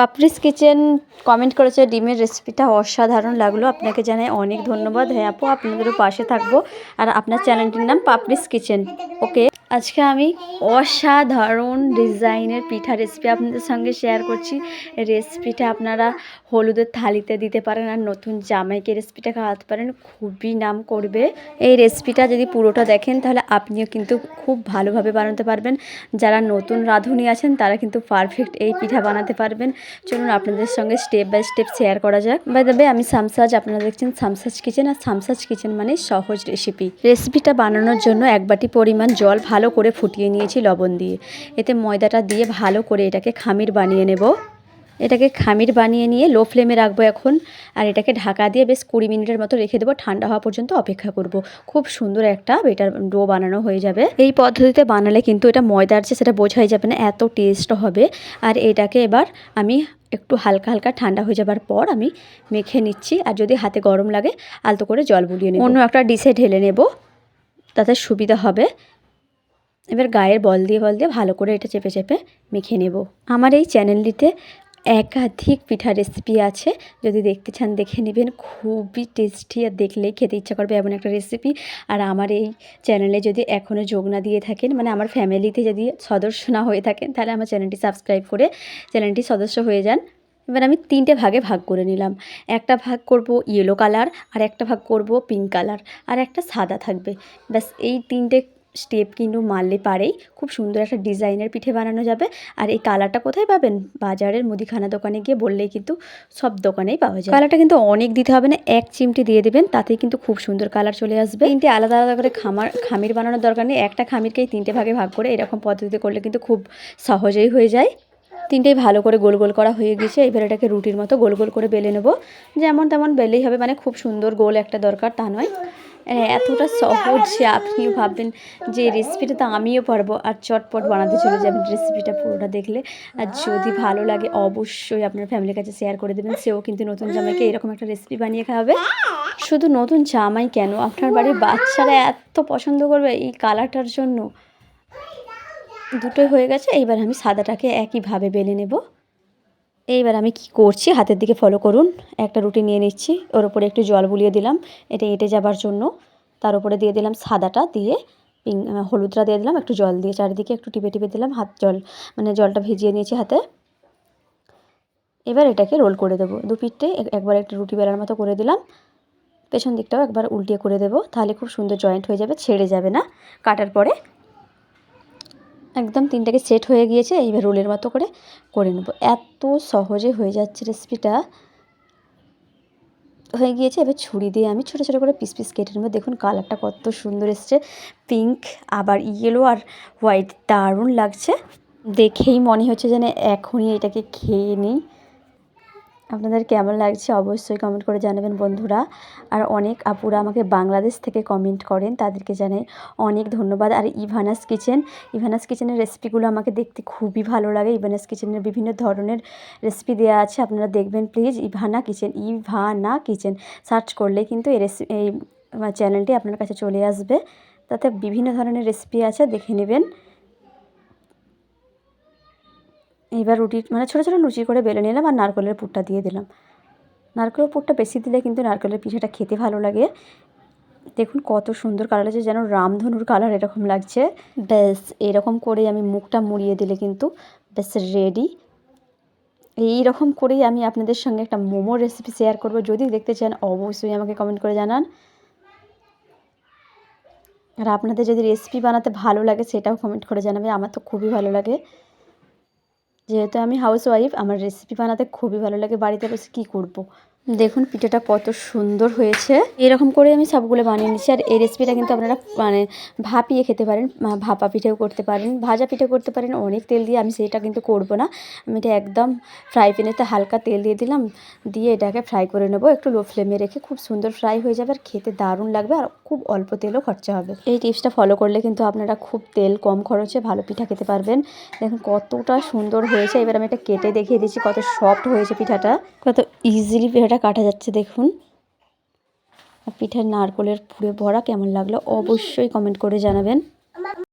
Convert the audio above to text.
Papri's kitchen comment করেছে, ডিমের রেসিপিটা অসাধারণ লাগল। আপনাকে জানাই অনেক ধন্যবাদ। হ্যাঁ আপু, আপনাদেরও পাশে থাকব। আর আপনার চ্যানেলটির নাম পাপড়িস কিচেন। ওকে? আজকে আমি অসাধারণ ডিজাইনের পিঠা রেসিপি আপনাদের সঙ্গে শেয়ার করছি। রেসিপিটা আপনারা হলুদের থালিতে দিতে পারেন আর নতুন জামাইকে রেসিপিটা খাওয়াতে পারেন, খুবই নাম করবে। এই রেসিপিটা যদি পুরোটা দেখেন তাহলে আপনিও কিন্তু খুব ভালোভাবে বানাতে পারবেন। যারা নতুন রাঁধুনি আছেন তারা কিন্তু পারফেক্ট এই পিঠা বানাতে পারবেন। চলুন আপনাদের সঙ্গে স্টেপ বাই স্টেপ শেয়ার করা যাক। বাই দেবে আমি সামসাজ আপনারা দেখছেন সামসাজ কিচেন আর সামসাজ কিচেন মানে সহজ রেসিপি রেসিপিটা বানানোর জন্য এক বাটি পরিমাণ জল ভালো করে ফুটিয়ে নিয়েছি লবণ দিয়ে। এতে ময়দাটা দিয়ে ভালো করে এটাকে খামির বানিয়ে নেব। এটাকে খামির বানিয়ে নিয়ে লো ফ্লেমে রাখব এখন। আর এটাকে ঢাকা দিয়ে বেশ কুড়ি মিনিটের মতো রেখে দেবো। ঠান্ডা হওয়া পর্যন্ত অপেক্ষা করব। খুব সুন্দর একটা বেটার ডো বানানো হয়ে যাবে। এই পদ্ধতিতে বানালে কিন্তু এটা ময়দার যে সেটা বোঝাই যাবে না, এত টেস্ট হবে। আর এটাকে এবার আমি একটু হালকা হালকা ঠান্ডা হয়ে যাবার পর আমি মেখে নিচ্ছি। আর যদি হাতে গরম লাগে, আলতো করে জল বুলিয়ে নেব। অন্য একটা ডিশে ঢেলে নেব। তাতে সুবিধা হবে। এবার গায়ের বল দিয়ে বল দিয়ে ভালো করে এটা চেপে চেপে মেখে নেব। আমার এই চ্যানেলটিতে একাধিক পিঠা রেসিপি আছে। যদি দেখতে চান, দেখে নেবেন। খুবই টেস্টি আর দেখলেই খেতে ইচ্ছা করবে এমন একটা রেসিপি আর আমার এই চ্যানেলে যদি এখনও যোগ না দিয়ে থাকেন মানে আমার ফ্যামিলিতে যদি সদস্য না হয়ে থাকেন, তাহলে আমার চ্যানেলটি সাবস্ক্রাইব করে চ্যানেলটি সদস্য হয়ে যান। এবার আমি তিনটে ভাগে ভাগ করে নিলাম। একটা ভাগ করব ইয়েলো কালার আর একটা ভাগ করব পিঙ্ক কালার আর একটা সাদা থাকবে। ব্যাস, এই তিনটে স্টেপ কিন্তু মারলে পারেই। খুব সুন্দর একটা ডিজাইনের পিঠে বানানো যাবে। আর এই কালারটা কোথায় পাবেন? বাজারের মুদিখানা দোকানে গিয়ে বললেই কিন্তু সব দোকানেই পাওয়া যায়। কালারটা কিন্তু অনেক দিতে হবে না এক চিমটি দিয়ে দেবেন তাতেই কিন্তু খুব সুন্দর কালার চলে আসবে। তিনটে আলাদা আলাদা করে খামার খামির বানানোর দরকার নেই। একটা খামিরকেই তিনটে ভাগে ভাগ করে এরকম পদ্ধতিতে করলে কিন্তু খুব সহজেই হয়ে যায়। তিনটেই ভালো করে গোল গোল করা হয়ে গেছে এবার এটাকে রুটির মতো গোল গোল করে বেলে নেব। যেমন তেমন বেলেই হবে মানে খুব সুন্দর গোল একটা দরকার তা নয়। মানে এতটা সহজ যে আপনিও ভাববেন যে রেসিপিটা তো আমিও পারব। আর চটপট বানাতে চলে যাবেন রেসিপিটা পুরোটা দেখলে। আর যদি ভালো লাগে, অবশ্যই আপনার ফ্যামিলির কাছে শেয়ার করে দেবেন। সেও কিন্তু নতুন জামাইকে এরকম একটা রেসিপি বানিয়ে খাওয়াবে। শুধু নতুন জামাই কেন? আপনার বাড়ির বাচ্চারা এত পছন্দ করবে এই কালারটার জন্য। দুটোই হয়ে গেছে এইবার আমি সাদাটাকে একইভাবে বেলে নেব। এইবার আমি কি করছি? হাতের দিকে ফলো করুন। একটা রুটি নিয়ে নিচ্ছি। ওর উপরে একটু জল বুলিয়ে দিলাম। এটা এঁটে যাবার জন্য। তার উপরে দিয়ে দিলাম সাদাটা দিয়ে পিঙ্ক হলুদটা দিয়ে দিলাম। একটু জল দিয়ে চারিদিকে একটু টিপে টিপে দিলাম। হাত জল মানে জলটা ভিজিয়ে নিয়েছি হাতে। এবার এটাকে রোল করে দেবো। দু পিঠে একবার একটা রুটি বেলার মতো করে দিলাম। পেছন দিকটাও একবার উল্টিয়ে করে দেবো। তাহলে খুব সুন্দর জয়েন্ট হয়ে যাবে, ছেড়ে যাবে না। কাটার পরে একদম তিনটাকে সেট হয়ে গিয়েছে, এইবার রোলের মতো করে করে নেব। এত সহজে হয়ে যাচ্ছে রেসিপিটা হয়ে গিয়েছে, এবার ছুরি দিয়ে আমি ছোটো ছোটো করে পিস পিস কেটে নেব। দেখুন কালারটা কত সুন্দর এসছে। পিঙ্ক আবার ইয়েলো আর হোয়াইট দারুণ লাগছে। দেখেই মনে হচ্ছে যেন এখনই এটাকে খেয়ে নিই। আপনাদের কেমন লাগছে অবশ্যই কমেন্ট করে জানাবেন বন্ধুরা। আর অনেক আপুরা আমাকে বাংলাদেশ থেকে কমেন্ট করেন, তাদেরকে জানাই অনেক ধন্যবাদ। আর ইভানাস কিচেন, ইভানাস কিচেনের রেসিপিগুলো আমাকে দেখতে খুবই ভালো লাগে। ইভানাস কিচেনের বিভিন্ন ধরনের রেসিপি দেওয়া আছে, আপনারা দেখবেন please Ivana kitchen Ivana kitchen. Search করলে কিন্তু এই রেসিপি এই চ্যানেলটি আপনার কাছে চলে আসবে। তাতে বিভিন্ন ধরনের রেসিপি আছে, দেখে নেবেন। এবার রুটি মানে ছোটো ছোটো লুচি করে বেলে নিলাম আর নারকেলের পুরটা দিয়ে দিলাম। নারকেলের পুরটা বেশি দিলে কিন্তু নারকেলের পিঠাটা খেতে ভালো লাগে। দেখুন কত সুন্দর কালার আছে যেন রামধনুর কালার এরকম লাগছে। ব্যাস, এরকম করে আমি মুখটা মুড়িয়ে দিলে কিন্তু ব্যাস রেডি এই রকম করেই আমি আপনাদের সঙ্গে একটা মোমোর রেসিপি শেয়ার করব। যদি দেখতে চান, অবশ্যই আমাকে কমেন্ট করে জানান। আর আপনাদের যদি রেসিপি বানাতে ভালো লাগে, সেটাও কমেন্ট করে জানাবে। আমার তো খুবই ভালো লাগে। যেহেতু আমি হাউস ওয়াইফ আমার রেসিপি বানাতে খুবই ভালো লাগে বাড়িতে বসে কী করব। দেখুন, পিঠাটা কত সুন্দর হয়েছে। এরকম করে আমি সবগুলো বানিয়ে নিচ্ছি। আর এই রেসিপিটা কিন্তু আপনারা মানে ভাপিয়ে খেতে পারেন ভাপা পিঠেও করতে পারেন, ভাজা পিঠে করতে পারেন। অনেক তেল দিয়ে আমি সেটা কিন্তু করব না। আমি এটা একদম ফ্রাই প্যানেতে হালকা তেল দিয়ে দিলাম। দিয়ে এটাকে ফ্রাই করে নেব। একটু লো ফ্লেমে রেখে খুব সুন্দর ফ্রাই হয়ে যাবে। আর খেতে দারুণ লাগবে। আর খুব অল্প তেলও খরচা হবে। এই টিপসটা ফলো করলে কিন্তু আপনারা খুব তেল কম খরচে ভালো পিঠা খেতে পারবেন। দেখুন, কতটা সুন্দর হয়েছে। এবার আমি এটা কেটে দেখিয়ে দিচ্ছি। কত সফট হয়েছে পিঠাটা। কত ইজিলি পিঠাটা কাটা যাচ্ছে দেখুন। পিঠার নারকলের পুরে ভরা কেমন লাগল অবশ্যই কমেন্ট করে জানাবেন।